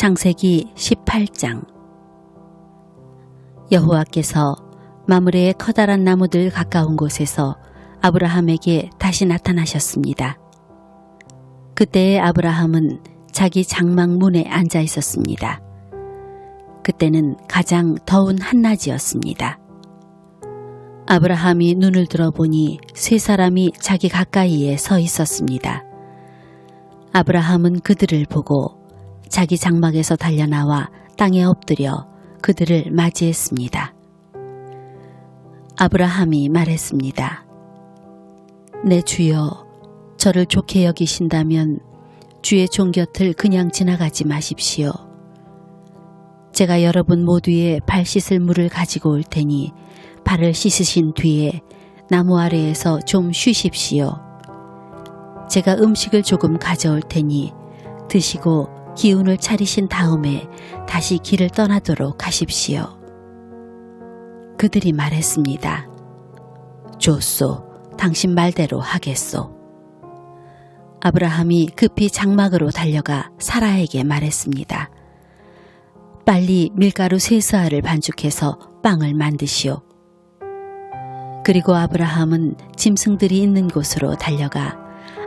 창세기 18장 여호와께서 마므레의 커다란 나무들 가까운 곳에서 아브라함에게 다시 나타나셨습니다. 그때의 아브라함은 자기 장막 문에 앉아 있었습니다. 그때는 가장 더운 한낮이었습니다. 아브라함이 눈을 들어보니 세 사람이 자기 가까이에 서 있었습니다. 아브라함은 그들을 보고 자기 장막에서 달려나와 땅에 엎드려 그들을 맞이했습니다. 아브라함이 말했습니다. 내 주여, 저를 좋게 여기신다면 주의 종 곁을 그냥 지나가지 마십시오. 제가 여러분 모두의 발 씻을 물을 가지고 올 테니 발을 씻으신 뒤에 나무 아래에서 좀 쉬십시오. 제가 음식을 조금 가져올 테니 드시고 기운을 차리신 다음에 다시 길을 떠나도록 하십시오. 그들이 말했습니다. 좋소, 당신 말대로 하겠소. 아브라함이 급히 장막으로 달려가 사라에게 말했습니다. 빨리 밀가루 세스알을 반죽해서 빵을 만드시오. 그리고 아브라함은 짐승들이 있는 곳으로 달려가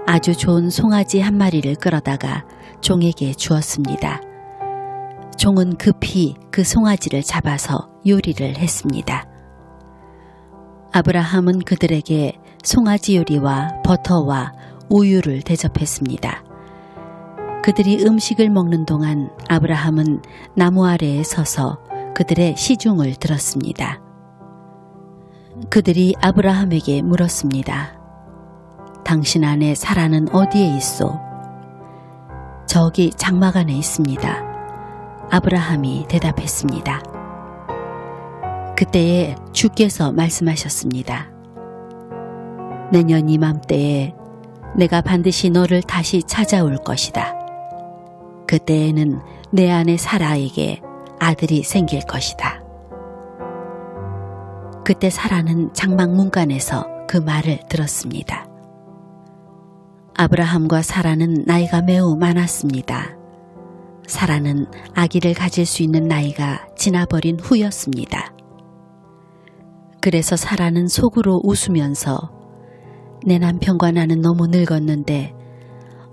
아주 좋은 송아지 한 마리를 끌어다가 종에게 주었습니다. 종은 급히 그 송아지를 잡아서 요리를 했습니다. 아브라함은 그들에게 송아지 요리와 버터와 우유를 대접했습니다. 그들이 음식을 먹는 동안 아브라함은 나무 아래에 서서 그들의 시중을 들었습니다. 그들이 아브라함에게 물었습니다. 당신 안에 사라는 어디에 있소? 저기 장막 안에 있습니다. 아브라함이 대답했습니다. 그때에 주께서 말씀하셨습니다. 내년 이맘때에 내가 반드시 너를 다시 찾아올 것이다. 그때에는 내 안에 사라에게 아들이 생길 것이다. 그때 사라는 장막 문간에서 그 말을 들었습니다. 아브라함과 사라는 나이가 매우 많았습니다. 사라는 아기를 가질 수 있는 나이가 지나버린 후였습니다. 그래서 사라는 속으로 웃으면서 내 남편과 나는 너무 늙었는데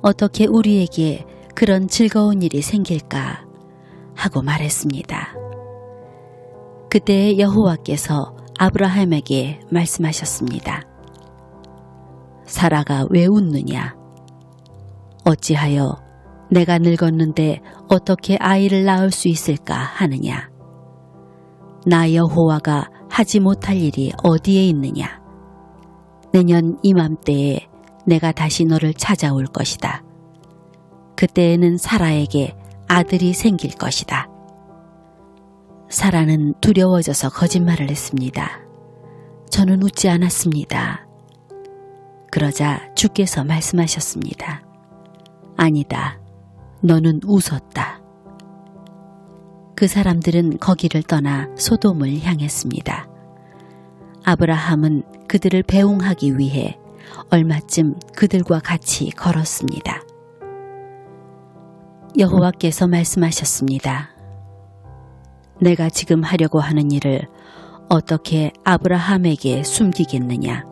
어떻게 우리에게 그런 즐거운 일이 생길까 하고 말했습니다. 그때 여호와께서 아브라함에게 말씀하셨습니다. 사라가 왜 웃느냐? 어찌하여 내가 늙었는데 어떻게 아이를 낳을 수 있을까 하느냐? 나 여호와가 하지 못할 일이 어디에 있느냐? 내년 이맘때에 내가 다시 너를 찾아올 것이다. 그때에는 사라에게 아들이 생길 것이다. 사라는 두려워져서 거짓말을 했습니다. 저는 웃지 않았습니다. 그러자 주께서 말씀하셨습니다. 아니다. 너는 웃었다. 그 사람들은 거기를 떠나 소돔을 향했습니다. 아브라함은 그들을 배웅하기 위해 얼마쯤 그들과 같이 걸었습니다. 여호와께서 말씀하셨습니다. 내가 지금 하려고 하는 일을 어떻게 아브라함에게 숨기겠느냐?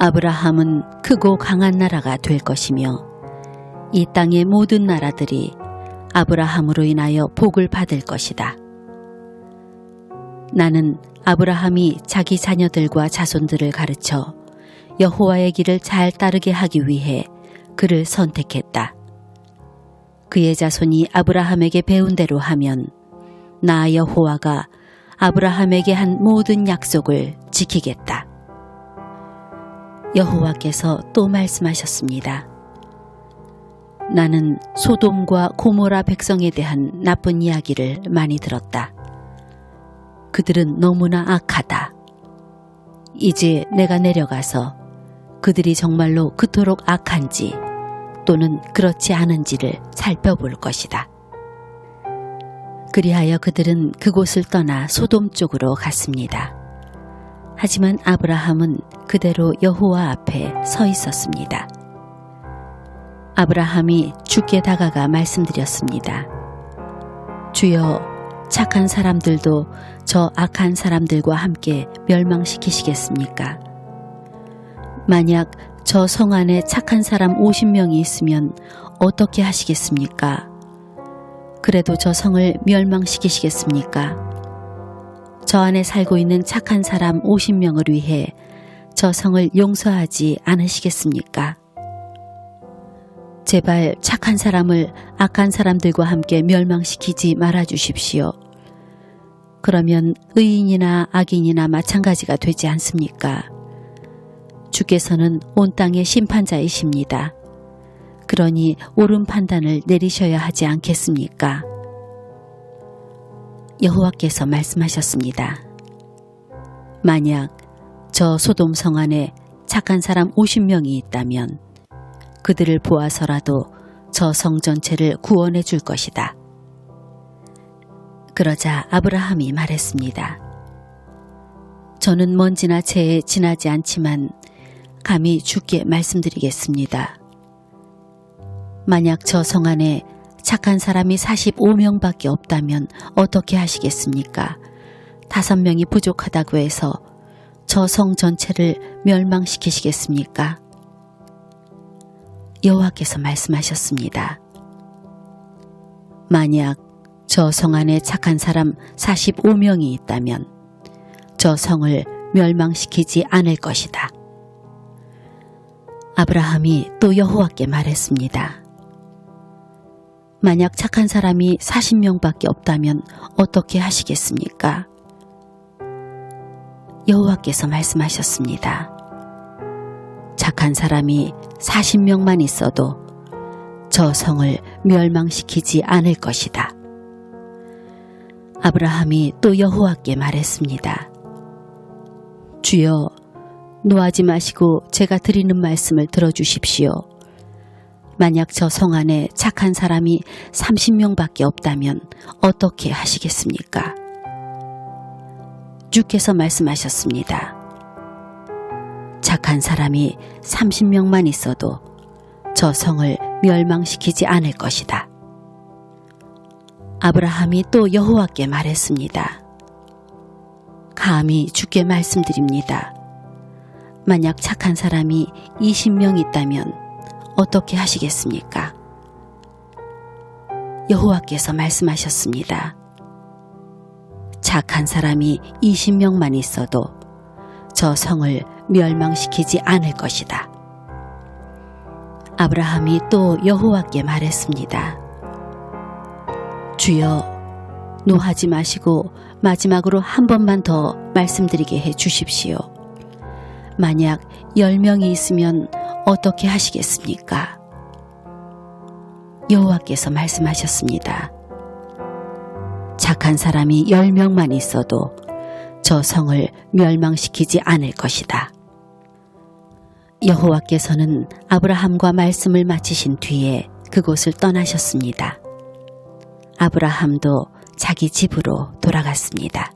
아브라함은 크고 강한 나라가 될 것이며 이 땅의 모든 나라들이 아브라함으로 인하여 복을 받을 것이다. 나는 아브라함이 자기 자녀들과 자손들을 가르쳐 여호와의 길을 잘 따르게 하기 위해 그를 선택했다. 그의 자손이 아브라함에게 배운 대로 하면 나 여호와가 아브라함에게 한 모든 약속을 지키겠다. 여호와께서 또 말씀하셨습니다. 나는 소돔과 고모라 백성에 대한 나쁜 이야기를 많이 들었다. 그들은 너무나 악하다. 이제 내가 내려가서 그들이 정말로 그토록 악한지 또는 그렇지 않은지를 살펴볼 것이다. 그리하여 그들은 그곳을 떠나 소돔 쪽으로 갔습니다. 하지만 아브라함은 그대로 여호와 앞에 서 있었습니다. 아브라함이 죽게 다가가 말씀드렸습니다. 주여 착한 사람들도 저 악한 사람들과 함께 멸망시키시겠습니까? 만약 저 성 안에 착한 사람 50명이 있으면 어떻게 하시겠습니까? 그래도 저 성을 멸망시키시겠습니까? 저 안에 살고 있는 착한 사람 50명을 위해 저 성을 용서하지 않으시겠습니까? 제발 착한 사람을 악한 사람들과 함께 멸망시키지 말아 주십시오. 그러면 의인이나 악인이나 마찬가지가 되지 않습니까? 주께서는 온 땅의 심판자이십니다. 그러니 옳은 판단을 내리셔야 하지 않겠습니까? 여호와께서 말씀하셨습니다. 만약 저 소돔 성 안에 착한 사람 50명이 있다면 그들을 보아서라도 저 성 전체를 구원해 줄 것이다. 그러자 아브라함이 말했습니다. 저는 먼지나 재에 지나지 않지만 감히 주께 말씀드리겠습니다. 만약 저 성 안에 착한 사람이 45명밖에 없다면 어떻게 하시겠습니까? 다섯 명이 부족하다고 해서 저 성 전체를 멸망시키시겠습니까? 여호와께서 말씀하셨습니다. 만약 저 성 안에 착한 사람 45명이 있다면 저 성을 멸망시키지 않을 것이다. 아브라함이 또 여호와께 말했습니다. 만약 착한 사람이 40명밖에 없다면 어떻게 하시겠습니까? 여호와께서 말씀하셨습니다. 착한 사람이 40명만 있어도 저 성을 멸망시키지 않을 것이다. 아브라함이 또 여호와께 말했습니다. 주여, 노하지 마시고 제가 드리는 말씀을 들어주십시오. 만약 저 성 안에 착한 사람이 30명밖에 없다면 어떻게 하시겠습니까? 주께서 말씀하셨습니다. 착한 사람이 30명만 있어도 저 성을 멸망시키지 않을 것이다. 아브라함이 또 여호와께 말했습니다. 감히 주께 말씀드립니다. 만약 착한 사람이 20명 있다면 어떻게 하시겠습니까? 여호와께서 말씀하셨습니다. 착한 사람이 20명만 있어도 저 성을 멸망시키지 않을 것이다. 아브라함이 또 여호와께 말했습니다. 주여, 노하지 마시고 마지막으로 한 번만 더 말씀드리게 해 주십시오. 만약 10명이 있으면 어떻게 하시겠습니까? 여호와께서 말씀하셨습니다. 착한 사람이 10명만 있어도 저 성을 멸망시키지 않을 것이다. 여호와께서는 아브라함과 말씀을 마치신 뒤에 그곳을 떠나셨습니다. 아브라함도 자기 집으로 돌아갔습니다.